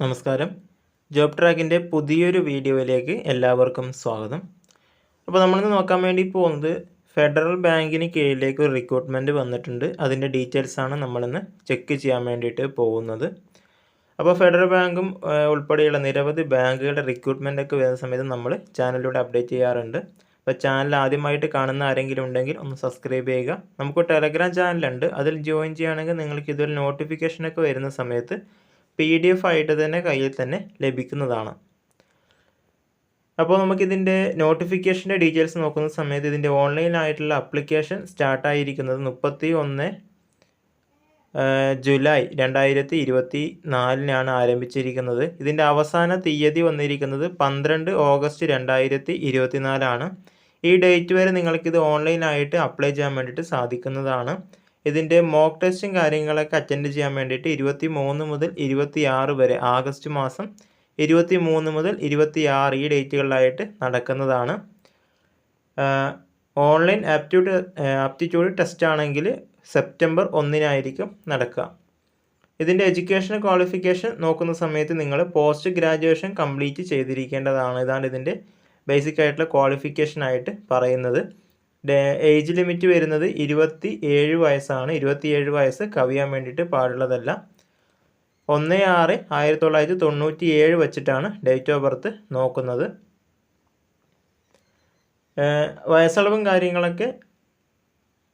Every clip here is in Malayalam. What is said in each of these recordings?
നമസ്കാരം. ജോബ് ട്രാക്കിന്റെ പുതിയൊരു വീഡിയോയിലേക്ക് എല്ലാവർക്കും സ്വാഗതം. അപ്പോൾ നമ്മളിന്ന് നോക്കാൻ വേണ്ടി പോകുന്നത് ഫെഡറൽ ബാങ്കിന് കീഴിലേക്ക് ഒരു റിക്രൂട്ട്മെന്റ് വന്നിട്ടുണ്ട്. അതിന്റെ ഡീറ്റെയിൽസാണ് നമ്മളിന്ന് ചെക്ക് ചെയ്യാൻ വേണ്ടിയിട്ട് പോകുന്നത്. അപ്പോൾ ഫെഡറൽ ബാങ്കും ഉൾപ്പെടെയുള്ള നിരവധി ബാങ്കുകളുടെ റിക്രൂട്ട്മെന്റ് ഒക്കെ വരുന്ന സമയത്ത് നമ്മൾ ചാനലിലൂടെ അപ്ഡേറ്റ് ചെയ്യാറുണ്ട്. അപ്പോൾ ചാനൽ ആദ്യമായിട്ട് കാണുന്ന ആരെങ്കിലും ഉണ്ടെങ്കിൽ ഒന്ന് സബ്സ്ക്രൈബ് ചെയ്യുക. നമുക്ക് ടെലഗ്രാം ചാനലുണ്ട്. അതിൽ ജോയിൻ ചെയ്യുകയാണെങ്കിൽ നിങ്ങൾക്ക് ഇതുപോലെ നോട്ടിഫിക്കേഷനൊക്കെ വരുന്ന സമയത്ത് പി ഡി എഫ് ആയിട്ട് തന്നെ കയ്യിൽ തന്നെ ലഭിക്കുന്നതാണ്. അപ്പോൾ നമുക്കിതിന്റെ നോട്ടിഫിക്കേഷന്റെ ഡീറ്റെയിൽസ് നോക്കുന്ന സമയത്ത് ഇതിന്റെ ഓൺലൈനായിട്ടുള്ള അപ്ലിക്കേഷൻ സ്റ്റാർട്ടായിരിക്കുന്നത് മുപ്പത്തി ഒന്ന് ജൂലൈ രണ്ടായിരത്തി ഇരുപത്തി നാലിനാണ് ആരംഭിച്ചിരിക്കുന്നത്. ഇതിന്റെ അവസാന തീയതി വന്നിരിക്കുന്നത് പന്ത്രണ്ട് ഓഗസ്റ്റ് രണ്ടായിരത്തി ഇരുപത്തിനാലാണ് ഈ ഡേറ്റ് വരെ നിങ്ങൾക്കിത് ഓൺലൈനായിട്ട് അപ്ലൈ ചെയ്യാൻ വേണ്ടിയിട്ട് സാധിക്കുന്നതാണ്. ഇതിന്റെ മോക്ക് ടെസ്റ്റും കാര്യങ്ങളൊക്കെ അറ്റൻഡ് ചെയ്യാൻ വേണ്ടിയിട്ട് ഇരുപത്തി മൂന്ന് മുതൽ ഇരുപത്തി ആറ് വരെ ആഗസ്റ്റ് മാസം ഇരുപത്തി മൂന്ന് മുതൽ ഇരുപത്തി ആറ് ഈ ഡേറ്റുകളിലായിട്ട് നടക്കുന്നതാണ്. ഓൺലൈൻ ആപ്റ്റ്യൂഡ് ആപ്റ്റിറ്റ്യൂഡ് ടെസ്റ്റ് ആണെങ്കിൽ സെപ്റ്റംബർ ഒന്നിനായിരിക്കും നടക്കുക. ഇതിന്റെ എഡ്യൂക്കേഷൻ ക്വാളിഫിക്കേഷൻ നോക്കുന്ന സമയത്ത് നിങ്ങൾ പോസ്റ്റ് ഗ്രാജുവേഷൻ കംപ്ലീറ്റ് ചെയ്തിരിക്കേണ്ടതാണ്. ഇതാണ് ഇതിന്റെ ബേസിക് ആയിട്ടുള്ള ക്വാളിഫിക്കേഷൻ ആയിട്ട് പറയുന്നത്. ഏജ് ലിമിറ്റ് വരുന്നത് ഇരുപത്തി ഏഴ് വയസ്സാണ്. ഇരുപത്തിയേഴ് വയസ്സ് കവിയാൻ വേണ്ടിയിട്ട് പാടുള്ളതല്ല. ഒന്ന് ആറ് ആയിരത്തി തൊള്ളായിരത്തി തൊണ്ണൂറ്റി ഏഴ് വെച്ചിട്ടാണ് ഡേറ്റ് ഓഫ് ബർത്ത് നോക്കുന്നത്. വയസ്സളവും കാര്യങ്ങളൊക്കെ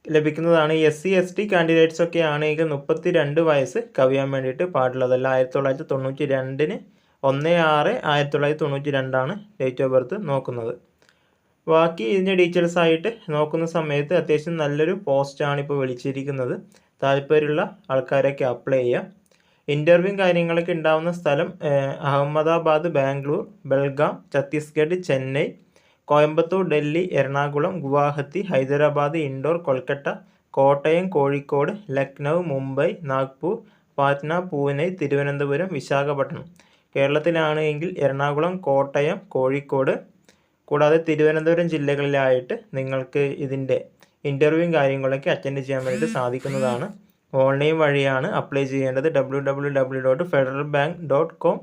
ലഭിക്കുന്നതാണ്. S C S T candidates ഒക്കെ ആണെങ്കിൽ മുപ്പത്തി രണ്ട് വയസ്സ് കവിയാൻ വേണ്ടിയിട്ട് പാടുള്ളതല്ല. ആയിരത്തി തൊള്ളായിരത്തി തൊണ്ണൂറ്റി രണ്ടിന് ഒന്ന് ആറ് ആയിരത്തി തൊള്ളായിരത്തി തൊണ്ണൂറ്റി രണ്ടാണ് ഡേറ്റ് ഓഫ് ബർത്ത് നോക്കുന്നത്. ബാക്കി ഇതിന്റെ ഡീറ്റെയിൽസ് ആയിട്ട് നോക്കുന്ന സമയത്ത് അത്യാവശ്യം നല്ലൊരു പോസ്റ്റാണ് ഇപ്പോൾ വിളിച്ചിരിക്കുന്നത്. താല്പര്യമുള്ള ആൾക്കാരൊക്കെ അപ്ലൈ ചെയ്യാം. ഇന്റർവ്യൂ കാര്യങ്ങളൊക്കെ ഉണ്ടാവുന്ന സ്ഥലം അഹമ്മദാബാദ് ബാംഗ്ലൂർ ബൽഗാം ഛത്തീസ്ഗഡ് ചെന്നൈ കോയമ്പത്തൂർ ഡൽഹി എറണാകുളം ഗുവാഹത്തി ഹൈദരാബാദ് ഇൻഡോർ കൊൽക്കട്ട കോട്ടയം കോഴിക്കോട് ലക്നൗ മുംബൈ നാഗ്പൂർ പാറ്റ്ന പൂനെ തിരുവനന്തപുരം വിശാഖപട്ടണം. കേരളത്തിലാണ് എങ്കിൽ എറണാകുളം കോട്ടയം കോഴിക്കോട് കൂടാതെ തിരുവനന്തപുരം ജില്ലകളിലായിട്ട് നിങ്ങൾക്ക് ഇതിന്റെ ഇന്റർവ്യൂവും കാര്യങ്ങളൊക്കെ അറ്റൻഡ് ചെയ്യാൻ വേണ്ടിയിട്ട് സാധിക്കുന്നതാണ്. ഓൺലൈൻ വഴിയാണ് അപ്ലൈ ചെയ്യേണ്ടത്. W W W dot federal bank dot com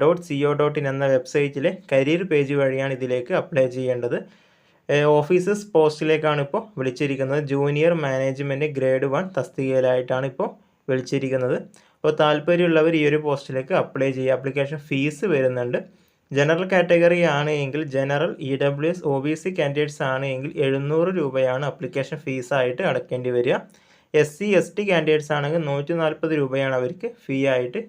dot C O dot in എന്ന വെബ്സൈറ്റിലെ കരിയർ പേജ് വഴിയാണ് ഇതിലേക്ക് അപ്ലൈ ചെയ്യേണ്ടത്. ഓഫീസസ് പോസ്റ്റിലേക്കാണ് ഇപ്പോൾ വിളിച്ചിരിക്കുന്നത്. ജൂനിയർ മാനേജ്മെന്റ് ഗ്രേഡ് വൺ തസ്തികയിലായിട്ടാണ് ഇപ്പോൾ വിളിച്ചിരിക്കുന്നത്. അപ്പോൾ താല്പര്യമുള്ളവർ ഈ ഒരു പോസ്റ്റിലേക്ക് അപ്ലൈ ചെയ്യുക. ആപ്ലിക്കേഷൻ ഫീസ് വരുന്നുണ്ട്. ജനറൽ കാറ്റഗറി ആണ് എങ്കിൽ general E W S O B C candidates ആണ് എങ്കിൽ എഴുന്നൂറ് രൂപയാണ് അപ്ലിക്കേഷൻ ഫീസായിട്ട് അടക്കേണ്ടി വരിക. S C S T candidates ആണെങ്കിൽ നൂറ്റി നാൽപ്പത് രൂപയാണ് അവർക്ക് ഫീ ആയിട്ട്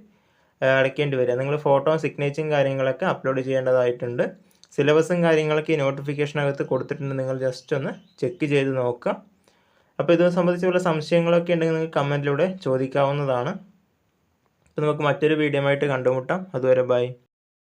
അടയ്ക്കേണ്ടി വരിക. നിങ്ങൾ ഫോട്ടോ സിഗ്നേച്ചറും കാര്യങ്ങളൊക്കെ അപ്ലോഡ് ചെയ്യേണ്ടതായിട്ടുണ്ട്. സിലബസും കാര്യങ്ങളൊക്കെ ഈ നോട്ടിഫിക്കേഷനകത്ത് കൊടുത്തിട്ടുണ്ട്. നിങ്ങൾ ജസ്റ്റ് ഒന്ന് ചെക്ക് ചെയ്ത് നോക്കുക. അപ്പോൾ ഇത് സംബന്ധിച്ചുള്ള സംശയങ്ങളൊക്കെ ഉണ്ടെങ്കിൽ നിങ്ങൾ കമന്റിലൂടെ ചോദിക്കാവുന്നതാണ്. അപ്പോൾ നമുക്ക് മറ്റൊരു വീഡിയോ ആയിട്ട് കണ്ടുമുട്ടാം. അതുവരെ ബൈ